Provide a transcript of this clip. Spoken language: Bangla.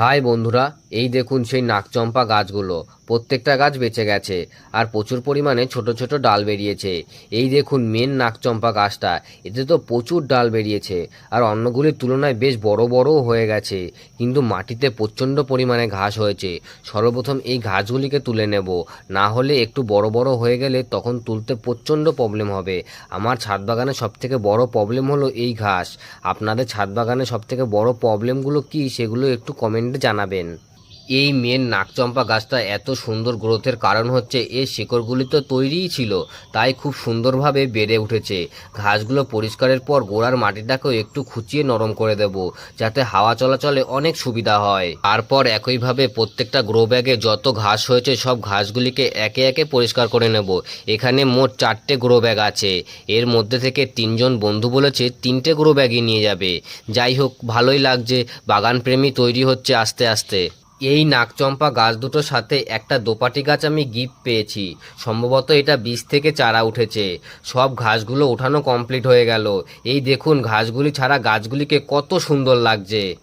হাই বন্ধুরা, এই দেখুন সেই নাকচম্পা গাছগুলো। প্রত্যেকটা গাছ বেঁচে গেছে আর প্রচুর পরিমাণে ছোট ছোট ডাল বেরিয়েছে। এই দেখুন মেন নাকচম্পা গাছটা, এতে তো প্রচুর ডাল বেরিয়েছে আর অন্যগুলির তুলনায় বেশ বড় বড়ও হয়ে গেছে। কিন্তু মাটিতে প্রচণ্ড পরিমাণে ঘাস হয়েছে। সর্বপ্রথম এই ঘাসগুলিকে তুলে নেব। না হলে একটু বড় বড় হয়ে গেলে তখন তুলতে প্রচণ্ড প্রবলেম হবে। আমার ছাদ বাগানে সবথেকে বড় প্রবলেম হলো এই ঘাস। আপনাদের ছাদ বাগানে সবথেকে বড় প্রবলেমগুলো কি সেগুলো একটু কমেন্টে জানাবেন। এই মেন নাকচম্পা গাছটা এত সুন্দর গ্রোথের কারণ হচ্ছে এর শিকড়গুলি তো তৈরিই ছিল, তাই খুব সুন্দরভাবে বেড়ে উঠেছে। ঘাসগুলো পরিষ্কারের পর গোড়ার মাটিটাকেও একটু খুঁচিয়ে নরম করে দেব, যাতে হাওয়া চলাচলে অনেক সুবিধা হয়। তারপর একইভাবে প্রত্যেকটা গ্রো ব্যাগে যত ঘাস হয়েছে সব ঘাসগুলিকে একে একে পরিষ্কার করে নেব। এখানে মোট চারটে গ্রো ব্যাগ আছে। এর মধ্যে থেকে তিনজন বন্ধু বলেছে তিনটে গ্রো ব্যাগই নিয়ে যাবে। যাই হোক, ভালোই লাগছে। বাগান প্রেমী তৈরি হচ্ছে আস্তে আস্তে। এই নাকচম্পা গাছ দুটোর সাথে একটা দোপাটি গাছ আমি গিফট পেয়েছি। সম্ভবত এটা বীজ থেকে চারা উঠেছে। সব ঘাসগুলো ওঠানো কমপ্লিট হয়ে গেল। এই দেখুন, ঘাসগুলি ছাড়া গাছগুলিকে কত সুন্দর লাগছে।